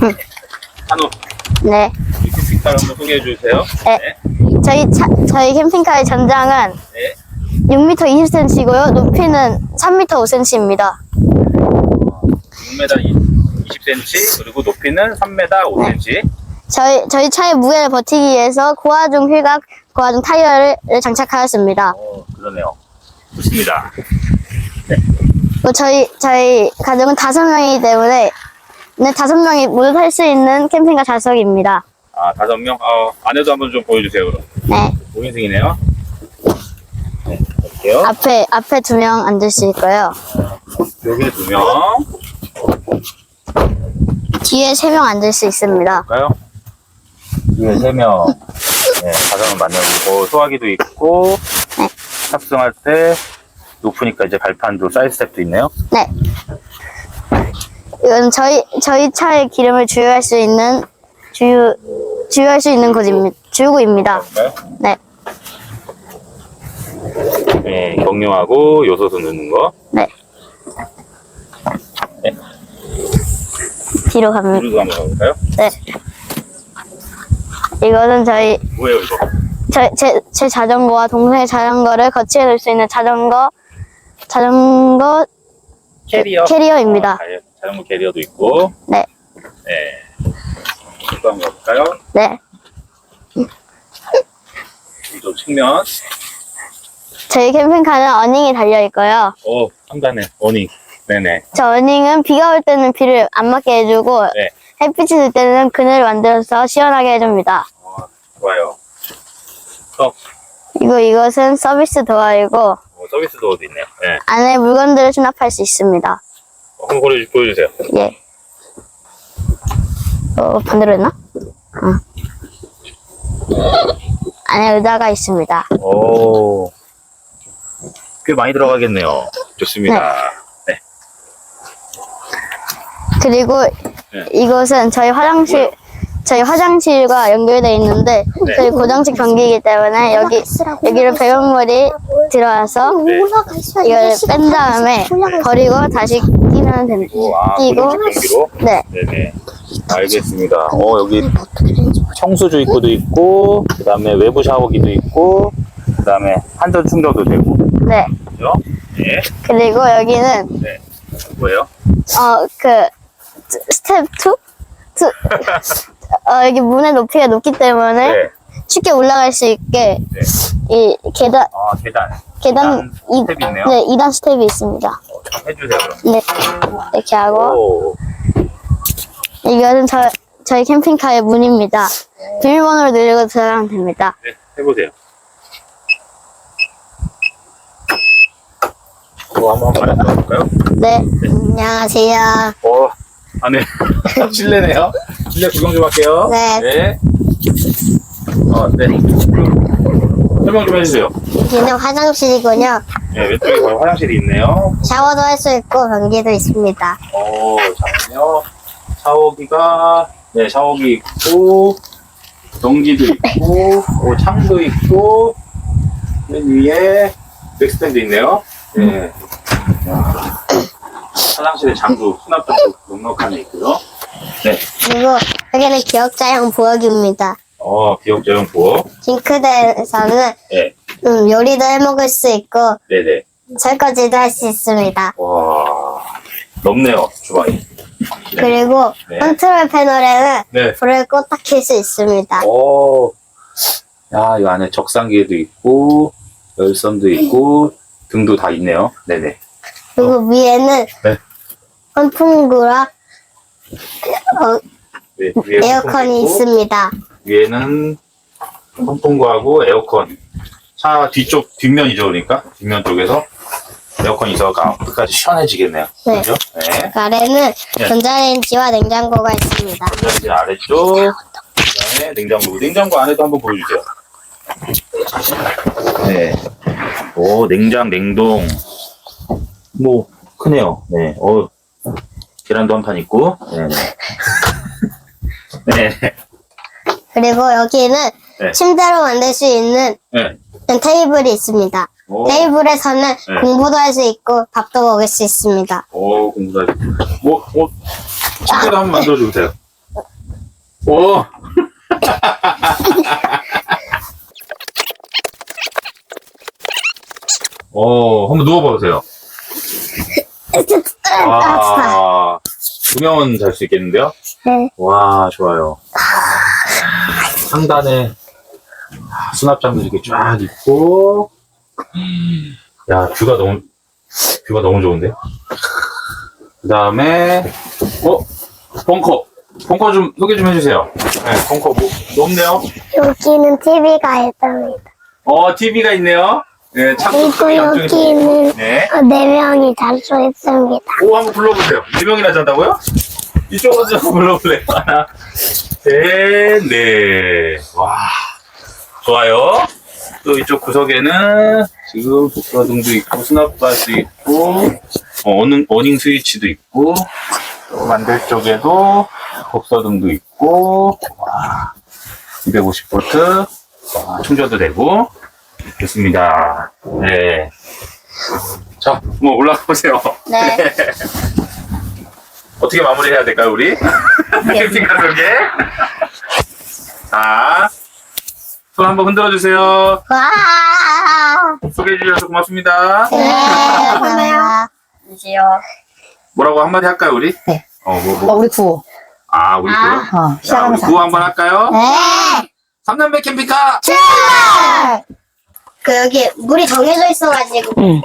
한우 네. 캠핑카 한번 소개해 주세요. 네. 저희 차, 저희 캠핑카의 전장은 네. 6m 20cm고요. 높이는 3m 5cm입니다. 6m 20cm 그리고 높이는 3m 5cm. 저희 저희 차의 무게를 버티기 위해서 고화중 휠과 고화중 타이어를 장착하였습니다. 어 그러네요. 좋습니다. 또 저희 저희 가족은 다섯 명이기 때문에 네, 다섯 명이 모두 탈 수 있는 캠핑카 좌석입니다. 아 다섯 명. 어, 안에도 한번 좀 보여주세요. 그럼 네. 5인승이네요. 네, 볼게요. 앞에 앞에 두 명 앉을 수 있고요. 여기 두 명. 뒤에 세 명 앉을 수 있습니다. 볼까요? 뒤에 세 명. 네, 가정은 맞네요. 소화기도 있고 네. 탑승할 때 높으니까 이제 발판도 사이드 스텝도 있네요. 네. 이건 저희 저희 차의 기름을 주유할 수 있는 주유 주유할 수 있는 곳입니다. 주유구입니다. 네. 네, 경유하고 요소수 넣는 거. 네. 네. 뒤로 갑니다. 한번 가볼까요? 네. 이거는 저희 뭐예요 이거? 제, 제, 제 자전거와 동생의 자전거를 거치해 놓을 수 있는 자전거 자전거 캐리어. 캐리어입니다. 아, 자- 자전거 캐리어도 있고. 네. 네. 이거 한번 가볼까요? 네. 이쪽 측면. 저희 캠핑카는 어닝이 달려 있고요. 오, 상단에 어닝. 네네. 저 어닝은 비가 올 때는 비를 안 맞게 해주고 네. 햇빛이 들 때는 그늘을 만들어서 시원하게 해줍니다. 어, 좋아요. 또, 그리고 이것은 서비스 도어이고 어, 서비스 도어도 있네요. 네. 안에 물건들을 수납할 수 있습니다. 어, 한번 보여, 보여주세요. 예. 어, 반대로 했나? 응. 안에 의자가 있습니다. 오. 꽤 많이 들어가겠네요. 좋습니다. 네. 그리고 네. 이곳은 저희 화장실, 뭐예요? 저희 화장실과 연결되어 있는데 네. 저희 고정식 변기이기 때문에 여기 여기로 배변물이 들어와서 네. 이걸 뺀 다음에 버리고 다시 끼면 됩니다. 오, 아, 끼고 고정식 변기로? 네, 네네. 알겠습니다. 어, 여기 청수 주 입구도 있고, 그 다음에 외부 샤워기도 있고, 그 다음에 한전 충전도 되고. 네. 그죠? 네. 그리고 여기는 네. 뭐예요? 어 그 스텝 2? 투, 어, 여기 문의 높이가 높기 때문에 네. 쉽게 올라갈 수 있게 네. 이 계단 아, 계단. 계단 계단 스텝이 있네요? 네 2단 스텝이 있습니다. 어, 좀 해주세요, 그럼. 네 이렇게 하고 오. 이것은 저 저희 캠핑카의 문입니다. 비밀번호를 누르고 들어가면 됩니다. 네, 해보세요. 그거 한번 말해볼까요? 네 안녕하세요. 어, 안에 실내네요. 실내 구경 좀 할게요. 네. 네. 어, 네. 설명 좀 해주세요. 여기는 화장실이군요. 네, 왼쪽에 바로 화장실이 있네요. 샤워도 할 수 있고 변기도 있습니다. 오, 잠깐만요. 샤워기가, 네, 샤워기 있고, 전기도 있고, 오, 창도 있고, 맨 위에 백스탠드 있네요. 네. 야, 화장실에 장도, 수납장도 넉넉하게 있고요. 네. 그리고 여기는 기억자형 부엌입니다. 어, 기억자용 부엌. 싱크대에서는 네, 음, 요리도 해 먹을 수 있고 네네. 설거지도 할 수 있습니다. 와, 넓네요, 주방이. 그리고 네. 컨트롤 패널에는 네. 불을 껐다 켤 수 있습니다. 오, 야, 이 안에 적상기도 있고, 열선도 있고, 등도 다 있네요. 네네. 그리고 위에는 네. 선풍구와 어, 네, 위에 에어컨이 선풍기 있고, 있습니다. 위에는 선풍구하고 에어컨. 차 뒤쪽, 뒷면이죠, 그러니까. 뒷면 쪽에서 에어컨이 있어서 끝까지 시원해지겠네요. 네. 그죠? 네. 그 아래는 네. 전자레인지와 냉장고가 있습니다. 전자레인지 아래쪽, 그 다음에 냉장고. 냉장고 안에도 한번 보여주세요. 네. 오, 냉장, 냉동. 뭐, 크네요. 네. 어, 계란도 한 판 있고. 네네. 네. 그리고 여기는 네. 침대로 만들 수 있는 네. 테이블이 있습니다. 오, 테이블에서는 네. 공부도 할 수 있고 밥도 먹을 수 있습니다. 오, 공부다. 뭐, 뭐, 침대도 한번 만들어주세요. 오! 오, 한번 누워보세요. 와, 두 명은 잘 수 있겠는데요? 네. 와, 좋아요. 상단에 수납장도 이렇게 쫙 있고, 야, 뷰가 너무, 뷰가 너무 좋은데요? 그 다음에, 어? 벙커. 벙커 좀 소개 좀 해주세요. 네, 벙커 뭐, 높네요. 여기는 TV가 있답니다. 어, TV가 있네요. 네, 그리고 양쪽에 여기는 네. 어, 네 명이 잘수 있습니다. 오, 한번 불러보세요. 네 명이나 잔다고요? 이쪽으로 좀 불러볼래요? 하나, 셋, 넷. 와, 좋아요. 또 이쪽 구석에는 지금 복사등도 있고, 수납바도 있고, 어, 어닝, 어닝 스위치도 있고, 또 만들 쪽에도 복사등도 있고, 와, 250V, 와, 충전도 되고, 좋습니다. 네. 자, 한번 올라가 보세요. 네. 어떻게 마무리해야 될까요, 우리? 캠핑 가족에. 자, 손 한번 흔들어 주세요. 와. 소개해 주셔서 고맙습니다. 네. 안녕하세요. 뭐라고 한마디 할까요, 우리? 네. 어, 뭐, 어, 뭐. 우리 구호. 아, 우리 구요? 어, 자, 우리 시작하면서. 구호 한번 할까요? 네. 삼남매 캠핑카! 그 여기 물이 정해져 있어가지고 응.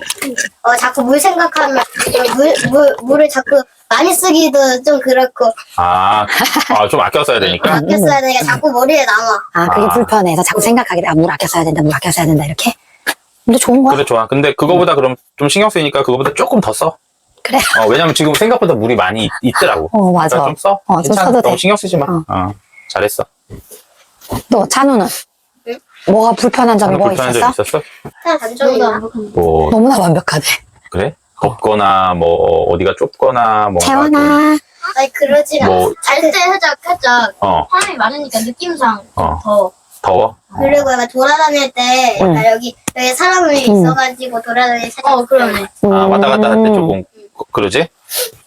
어 자꾸 물 생각하면 어, 물, 물 물을 자꾸 많이 쓰기도 좀 그렇고 아, 아, 좀 아껴 써야 되니까? 아껴 써야 되니까 자꾸 머리에 남아. 아, 그게 아. 불편해서 자꾸 생각하게 돼. 아, 물 아껴 써야 된다, 물 아껴 써야 된다, 이렇게. 근데 좋은 거야. 그래, 좋아. 근데 그거보다 그럼 좀 신경 쓰이니까 그거보다 조금 더 써. 그래. 어, 왜냐면 지금 생각보다 물이 많이 있- 있더라고. 어, 맞아. 그러니까 좀 써. 어, 좀 괜찮아. 써도 너무 돼. 신경 쓰지 마. 어. 어, 잘했어. 또, 찬우는? 뭐가 불편한 점이 오늘 뭐 불편한 있었어? 점 있었어? 그냥 단점이야. 뭐, 너무나 완벽하네. 그래? 덥거나, 뭐, 어디가 좁거나, 뭐. 채원아. 아니 그러지 않아. 뭐, 잘때 살짝 살짝 어, 사람이 많으니까 느낌상 어, 더 더워? 그리고 약간 돌아다닐 때 응. 약간 여기 여기 사람이 응. 있어가지고 돌아다닐 때 어 그러네. 아, 왔다 갔다 할때 음, 조금, 그- 그러지?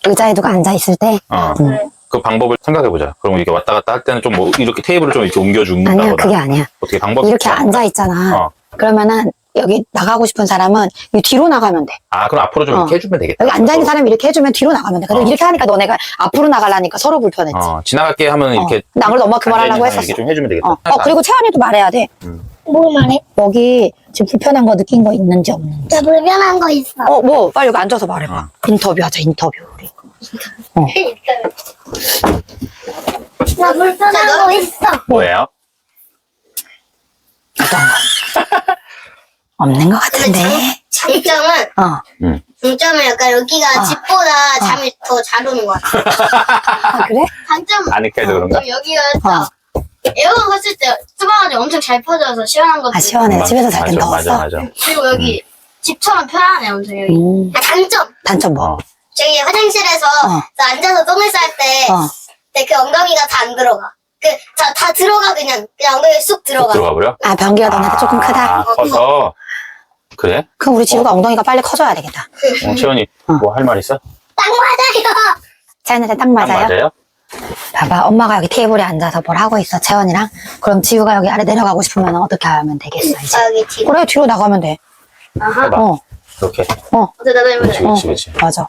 의자에 누가 앉아 있을 때. 어. 그래. 그 방법을 생각해보자. 그럼 이렇게 왔다 갔다 할 때는 좀 뭐, 이렇게 테이블을 좀 이렇게 옮겨준다거나. 그게 아니야. 어떻게 방법이 이렇게? 앉아있잖아. 어. 그러면은, 여기 나가고 싶은 사람은 이 뒤로 나가면 돼. 아, 그럼 앞으로 좀 어. 이렇게 해주면 되겠다. 여기 앉아있는 사람이 이렇게 해주면 뒤로 나가면 돼. 근데 어. 이렇게 하니까 너네가 앞으로 나가려니까 서로 불편했지. 어, 지나갈게 하면 어. 이렇게. 나 그래도 엄마 그 말 하려고 앉아있는 사람 했었어. 이렇게 좀 해주면 되겠다. 어, 어, 그리고 채원이도 말해야 돼. 뭐 말해? 여기 지금 불편한 거 느낀 거 있는지 없는지. 나 불편한 거 있어. 어, 뭐, 빨리 여기 앉아서 말해봐. 인터뷰하자, 인터뷰. 우리. 나 불편한 거 있어. 뭐예요? 없는 것 같은데. 장점은 어. 장점은 약간 여기가 아. 집보다 잠이 더 잘 오는 것 같아. 아, 그래? 단점은 아늑해서 그런가? 여기가 어. 에어컨 켰을 때 수방하지 엄청 잘 퍼져서 시원한 것도 아, 시원해. 집에서 잘 땐 맞아, 더웠어. 맞아, 맞아. 그리고 여기 집처럼 편하네 엄청 여기. 음, 아, 단점 단점 뭐? 어. 저기 화장실에서 어. 나 앉아서 똥을 쌀때 어. 네, 그 엉덩이가 다 안 들어가. 그, 다, 다 들어가, 그냥. 그냥 엉덩이 쑥 들어가. 들어가 버려? 아, 변기가 너네한테 조금 크다. 아, 커서. 그래? 그럼 우리 지우가 엉덩이가 빨리 커져야 되겠다. 어, 채원이, 어. 뭐할 말 있어? 딱 맞아요! 채원이한테 딱 딱 맞아요? 맞아요? 봐봐, 엄마가 여기 테이블에 앉아서 뭘 하고 있어, 채원이랑. 그럼 지우가 여기 아래 내려가고 싶으면 어떻게 하면 되겠어, 이제. 아, 여기 뒤로. 그래, 뒤로 나가면 돼. 아하. 해봐. 어, 이렇게. 어때, 나도 해보자. 그렇지, 그렇지, 그렇지. 맞아.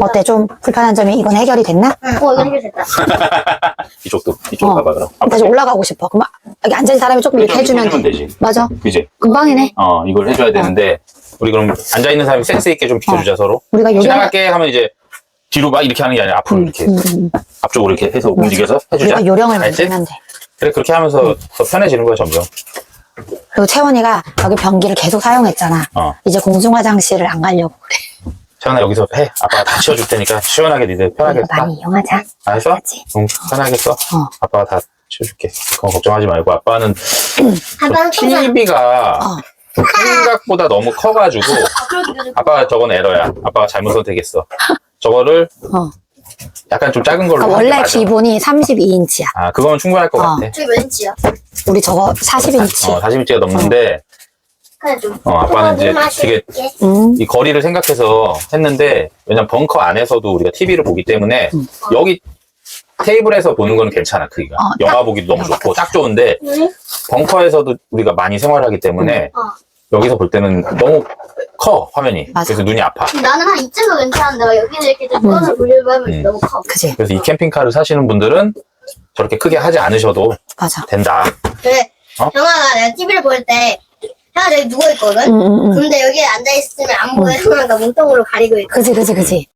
어때, 좀 불편한 점이 이건 해결이 됐나? 응, 어, 이거 해결됐다. 이쪽도, 이쪽 어. 가봐, 그럼. 다시 올라가고 싶어. 그럼 여기 앉아있는 사람이 조금 이렇게 이렇게 해주면 돼. 되지. 맞아. 그지? 금방이네. 어, 이걸 해줘야 되는데, 우리 그럼 앉아 있는 사람이 센스 있게 좀 비켜주자, 서로. 우리가 요령, 지나갈게 하면 이제, 뒤로 막 이렇게 하는 게 아니라 앞으로 이렇게, 음, 앞쪽으로 이렇게 해서 움직여서 해주자. 우리가 요령을 알지? 만들면 돼. 그래, 그렇게 하면서 더 편해지는 거야, 점점. 그리고 채원이가 여기 변기를 계속 사용했잖아. 어. 이제 공중 화장실을 안 가려고 그래. 채원아, 여기서 해. 아빠가 다 치워줄 테니까, 시원하게 니들 편하게 이거 써. 많이 이용하자. 알았어? 알았지? 응, 편하게 써. 어. 아빠가 다 치워줄게. 그건 걱정하지 말고, 아빠는 아빠는 통상. TV가 어. 생각보다 너무 커가지고, 아빠가 저건 에러야. 아빠가 잘못 선택했어. 저거를 어. 약간 좀 작은 걸로. 하는 게 원래 맞아. 기본이 32인치야. 아, 그거면 충분할 것 어. 같아. 저기 몇 인치야? 우리 저거 40인치. 어, 40인치가 넘는데, 어, 아빠는 이제 되게 음. 이 거리를 생각해서 했는데, 왜냐면 벙커 안에서도 우리가 TV를 보기 때문에, 음. 여기 테이블에서 보는 거는 괜찮아, 크기가. 어, 영화 딱- 보기도 너무 좋고. 딱 좋은데, 응? 벙커에서도 우리가 많이 생활하기 때문에, 어. 여기서 볼 때는 너무 커, 화면이. 맞아. 그래서 눈이 아파. 나는 한 이쯤도 괜찮은데 막 여기는 이렇게 좀 꺼서 보려고 하면 음. 너무 커. 그지? 그래서 이 캠핑카를 사시는 분들은 저렇게 크게 하지 않으셔도 맞아. 된다. 그래 어? 형아가 내가 TV를 볼 때 형아 저기 누워 있거든. 응, 응, 응. 근데 여기에 앉아 있으면 안 보여. 형아가 몸통으로 가리고 있고. 그지, 그지, 그지.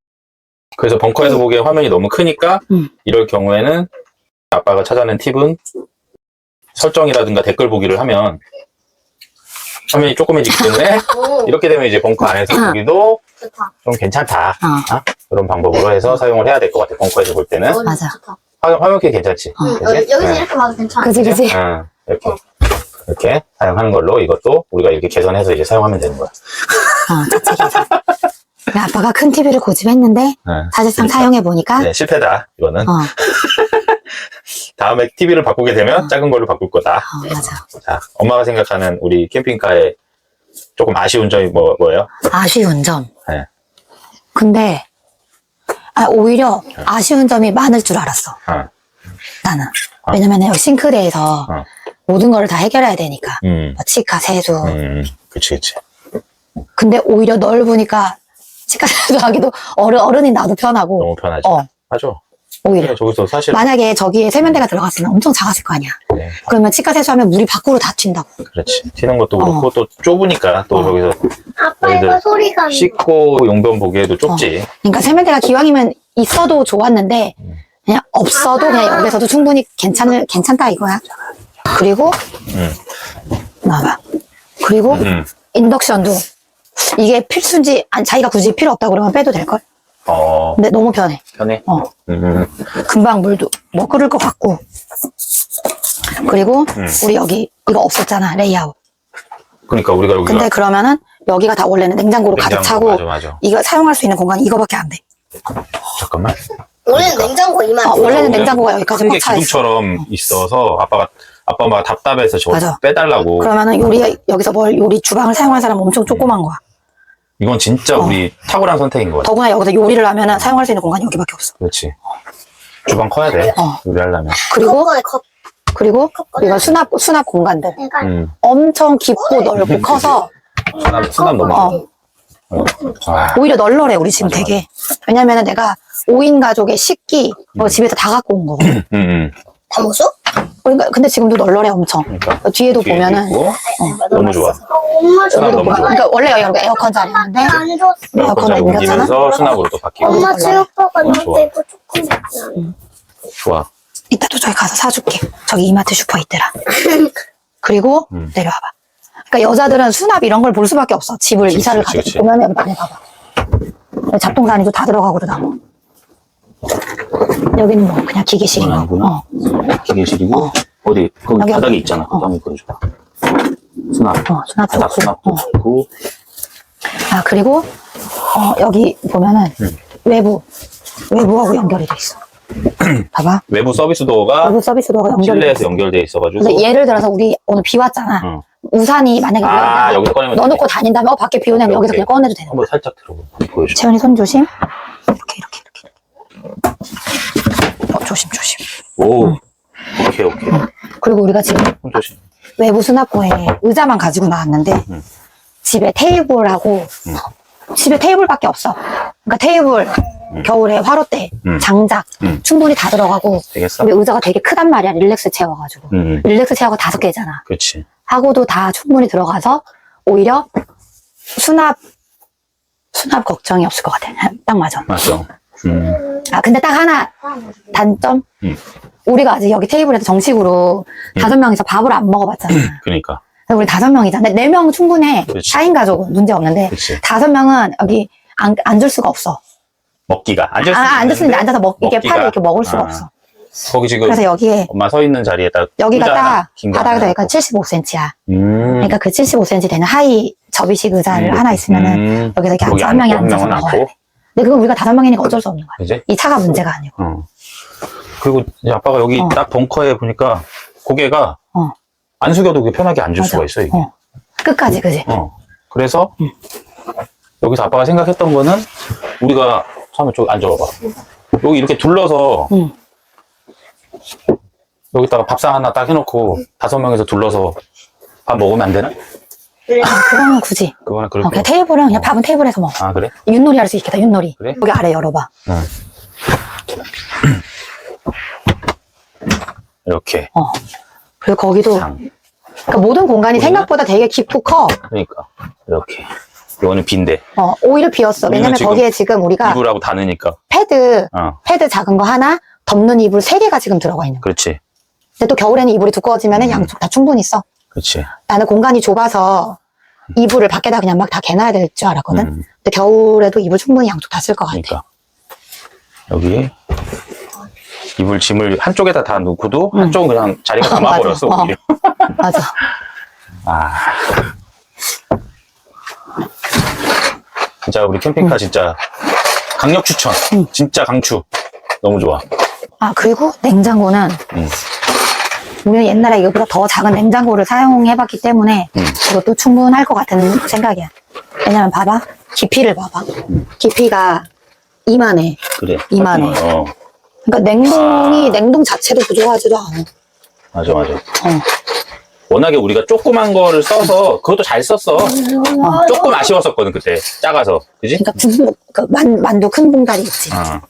그래서 벙커에서 보기에 화면이 너무 크니까, 음. 이럴 경우에는 아빠가 찾아낸 팁은 설정이라든가 댓글 보기를 하면 화면이 조그매지기 때문에 오, 이렇게 되면 이제 벙커 안에서 보기도 좋다. 좀 괜찮다. 어, 어? 그런 방법으로 해서 사용을 해야 될 것 같아. 벙커에서 볼 때는 어, 맞아. 좋다. 화, 화면 키 괜찮지. 응? 어, 여기서 네. 이렇게 봐도 괜찮아. 그지, 그지. 어, 이렇게 이렇게 사용하는 걸로 이것도 우리가 이렇게 개선해서 이제 사용하면 되는 거야. 어, 자체 개선. 근데 아빠가 큰 TV를 고집했는데, 네. 사실상 그러니까. 사용해 보니까, 네, 실패다. 이거는 어, 어, 다음에 TV를 바꾸게 되면 작은 걸로 바꿀 거다. 맞아. 자, 엄마가 생각하는 우리 캠핑카의 조금 아쉬운 점이 뭐, 뭐예요? 아쉬운 점. 네. 근데, 아, 오히려 아쉬운 점이 많을 줄 알았어. 어, 나는. 왜냐면 여기 싱크대에서 어. 모든 거를 다 해결해야 되니까. 음, 뭐 치카, 세수. 음, 그치, 그치. 근데 오히려 넓으니까 치카, 세수 하기도 어른, 어른이 나도 편하고. 너무 편하지. 어, 맞아. 오히려. 저기서 사실 만약에 저기에 세면대가 들어갔으면 엄청 작았을 거 아니야. 네, 그러면 치카 세수하면 물이 밖으로 다 튄다고. 그렇지. 튀는 것도 그렇고 또 좁으니까 또 어. 저기서 아빠 이거 너희들 소리가. 씻고 용변 보기에도 좁지. 그러니까 세면대가 기왕이면 있어도 좋았는데 그냥 없어도 그냥 여기서도 충분히 괜찮을 괜찮다 이거야. 그리고 음, 나봐. 그리고 음. 인덕션도 이게 필수인지 아니 자기가 굳이 필요 없다 그러면 빼도 될 걸. 어, 근데 너무 편해. 편해. 어 음, 금방 물도 뭐 끓을 것 같고. 그리고 음. 우리 여기 이거 없었잖아 레이아웃. 그러니까 우리가 여기가 근데 그러면은 여기가 다 원래는 냉장고로 가득 냉장고, 차고 맞아, 맞아. 이거 사용할 수 있는 공간이 이거밖에 안 돼. 잠깐만. 원래는 냉장고 이만. 어, 원래는 여기가 냉장고가 여기까지 큰 게 꽉 차 있어. 기둥처럼 있어서 아빠가 아빠 막 답답해서 저거 맞아. 빼달라고. 그러면은 요리 여기서 뭘 요리 주방을 사용할 사람 엄청 조그만 거야. 이건 진짜 우리 탁월한 선택인 것 같아. 더구나 여기서 요리를 하면은 사용할 수 있는 공간이 여기밖에 없어. 그렇지. 주방 커야 돼. 어. 요리하려면. 그리고 컵 컵. 그리고 이거 수납 수납 공간들 그러니까 음. 엄청 깊고 넓고 커서 수납, 수납 너무. 어, 어. 와. 오히려 널널해 우리 지금 맞아, 되게. 왜냐면은 내가 5인 가족의 식기 뭐 집에서 다 갖고 온 거고. 음, 음. 다 먹었어? 그러니까 근데 지금도 널널해 엄청. 그러니까. 뒤에도 뒤에 보면은 있고. 너무 좋아. 엄마 수납 여기도 너무 보면 좋아. 그러니까 원래 여기가 에어컨 자리였는데 안 줬어. 에어컨을 잘 옮겼잖아. 옮기면서 수납으로 또 바뀌고. 엄마 체육버거 어, 좋아. 이거 조금. 좋아. 이따 또 저기 가서 사줄게. 저기 이마트 슈퍼 있더라. 그리고 음. 내려와봐. 그러니까 여자들은 수납 이런 걸 볼 수밖에 없어. 집을 그치, 이사를 그치, 가서 그치. 보면 여기 안에 봐봐. 잡동사니도 다 들어가고 그러다. 여기는 뭐 그냥 기계실인 거고. 아니구나. 어, 기계실이고 어. 어디 거기 여기, 바닥에 여기. 있잖아. 어. 거기 보여줘. 수납. 어, 수납 바닥 좋고. 수납도 어. 아 그리고 어, 여기 보면은 음. 외부 외부하고 연결이 돼 있어. 봐봐. 외부 서비스 도어가 외부 서비스 도어가 연결이 돼 실내에서 있어. 연결돼 있어가지고. 근데 예를 들어서 우리 오늘 비 왔잖아. 응. 우산이 만약에 아, 여기서 꺼내면 넣어놓고 다닌다면 어 밖에 비 오냐면 여기서. 그냥 꺼내도 되는 거야. 한번 살짝 들어보 보여줘. 채연이 손 조심. 이렇게 이렇게. 어, 조심 조심. 오. 오케이 오케이. 그리고 우리가 지금 손 조심. 외부 수납고에 의자만 가지고 나왔는데 음. 집에 테이블하고 집에 테이블밖에 없어. 그러니까 테이블, 겨울에 화로대, 음. 장작 음. 충분히 다 들어가고 되겠어? 우리 의자가 되게 크단 말이야 릴렉스 체어가지고 음. 릴렉스 체어가 다섯 개잖아. 그렇지. 하고도 다 충분히 들어가서 오히려 수납 수납 걱정이 없을 것 같아. 딱 맞아. 맞어. 음. 아 근데 딱 하나 단점. 음. 우리가 아직 여기 테이블에서 정식으로 다섯 명이서 밥을 안 먹어봤잖아. 그러니까. 우리 다섯 명이잖아. 네 명 충분해. 그치. 4인 가족은 문제 없는데 그치. 다섯 명은 여기 안, 앉을 수가 없어. 먹기가 앉을 수 아, 앉을 수 있는데 앉아서 먹, 이게. 팔을 이렇게 먹을 수가 아. 없어. 거기 지금 그래서 여기에 엄마 서 있는 자리에다 여기가 의자 하나, 딱 바닥에서 약간 놓고. 75cm야. 음. 그러니까 그 75cm 되는 하이 접이식 의자를 하나 있으면은 음. 여기서 이렇게 앉아 한 명이 앉아서 먹어야. 돼. 근데 그건 우리가 다섯 명이니까 어쩔 수 없는 거야. 그지? 이 차가 문제가 아니고. 어. 그리고 이제 아빠가 여기 어. 딱 벙커에 보니까 고개가 어. 안 숙여도 그게 편하게 앉을 맞아. 수가 있어 이게. 어. 끝까지 그지? 어. 그래서 여기서 아빠가 생각했던 거는 우리가 처음에 좀 앉아봐봐. 여기 이렇게 둘러서 응. 여기다가 밥상 하나 딱 해놓고 다섯 명에서 둘러서 밥 먹으면 안 되나? 그거는 굳이. 그거는 어, 그렇게. 그냥 테이블은 그냥 밥은 테이블에서 먹어. 아 그래? 윷놀이 할 수 있겠다, 윷놀이. 그래? 여기 아래 열어봐. 응. 이렇게 어. 그리고 거기도, 장. 그러니까 모든 공간이 생각보다 되게 깊고 커. 그러니까 이렇게. 이거는 빈대. 어, 오히려 비었어. 우리는 왜냐면 지금 거기에 지금 우리가 이불하고 닿으니까. 패드, 어, 패드 작은 거 하나, 덮는 이불 세 개가 지금 들어가 있는 거야. 그렇지, 근데 또 겨울에는 이불이 두꺼워지면 음. 은 양쪽 다 충분히 써. 그렇지. 나는 공간이 좁아서 이불을 밖에다 그냥 막 다 개놔야 될 줄 알았거든. 음, 근데 겨울에도 이불 충분히 양쪽 다 쓸 것 같아. 그러니까 여기 이불 짐을 한쪽에다 다 놓고도 음. 한쪽은 그냥 자리가 남아버렸어. 맞아. 어. 오히려. 맞아. 아. 진짜 우리 캠핑카 음. 진짜 강력 추천. 진짜 강추. 너무 좋아. 아, 그리고 냉장고는 음. 우리는 옛날에 이거보다 더 작은 냉장고를 사용해봤기 때문에 음. 이것도 충분할 것 같은 생각이야. 왜냐면 봐봐. 깊이를 봐봐. 깊이가 이만해. 그래. 이만해. 어, 그러니까 냉동이 냉동 자체도 부족하지도 않아. 맞아, 맞아. 어. 워낙에 우리가 조그만 거를 써서 그것도 잘 썼어. 어. 조금 아쉬웠었거든 그때 작아서, 그지? 그러니까 국, 그 만, 만두 큰 봉다리 있지. 어.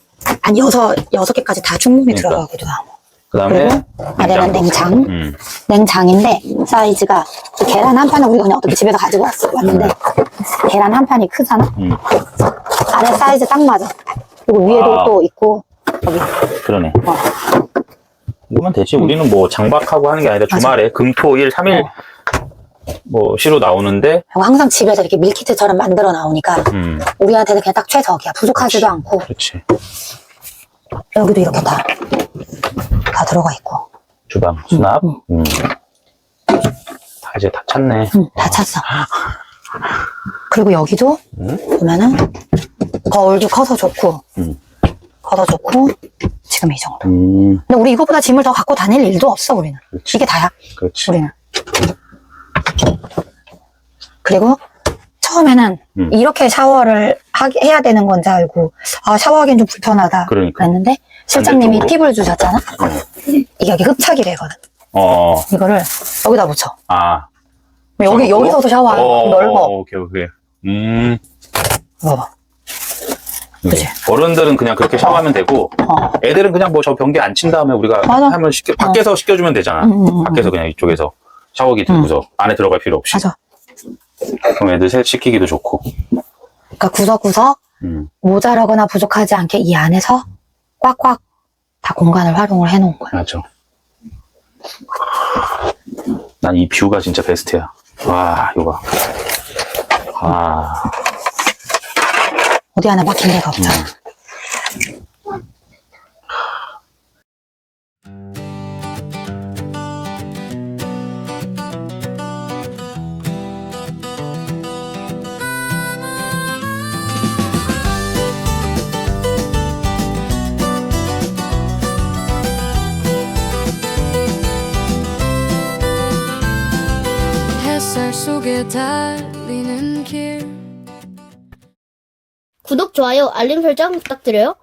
한 여섯, 여섯 개까지 다 충분히 그러니까. 들어가기도 하고. 그다음에 그리고 아래는 냉장. 음, 냉장인데 사이즈가 그 계란 한 판을 우리가 그냥 어떻게 집에서 가지고 왔어, 왔는데 계란 한 판이 크잖아. 음, 아래 사이즈 딱 맞아. 그리고 위에도 와. 또 있고 여기 그러네. 어. 이거면 되지. 우리는 뭐 장박하고 하는 게 아니라 주말에 금토일 3일 어. 뭐 쉬러 나오는데, 그리고 항상 집에서 이렇게 밀키트처럼 만들어 나오니까 음, 우리한테는 그냥 딱 최적이야. 부족하지도 않고 그렇지. 여기도 이렇게 다, 다 들어가 있고 주방, 수납, 음. 음. 다 이제 다 찼네. 응, 다 찼어. 그리고 여기도 음? 보면은 거울도 커서 좋고 음. 커서 좋고 지금 이 정도. 음, 근데 우리 이거보다 짐을 더 갖고 다닐 일도 없어 우리는. 그렇지. 이게 다야. 그렇지. 우리는. 그리고 처음에는 음. 이렇게 샤워를 하, 해야 되는 건지 알고 아 샤워하기엔 좀 불편하다 그러니까. 그랬는데 실장님이 반대쪽으로. 팁을 주셨잖아 이게 여기 흡착이 되거든 어, 이거를 여기다 붙여 아. 여기 저거? 여기서도 샤워 어, 넓어 오케이, 오케이. 음, 봐봐 네. 그치? 어른들은 그냥 그렇게 샤워하면 되고, 어. 애들은 그냥 뭐 저 변기 안 친 다음에 우리가 맞아. 하면 쉽게, 밖에서 씻겨주면 되잖아. 음, 음, 음. 밖에서 그냥 이쪽에서 샤워기 들고서 안에 들어갈 필요 없이. 맞아 그럼 애들 새 씻기기도 좋고. 그러니까 구석구석 음, 모자라거나 부족하지 않게 이 안에서 꽉꽉 다 공간을 활용을 해놓은 거야 맞아. 난이 뷰가 진짜 베스트야. 와, 이거 봐. 아, 어디 하나 막힌 데가 없잖아 달리는 길 구독, 좋아요, 알림 설정 부탁드려요.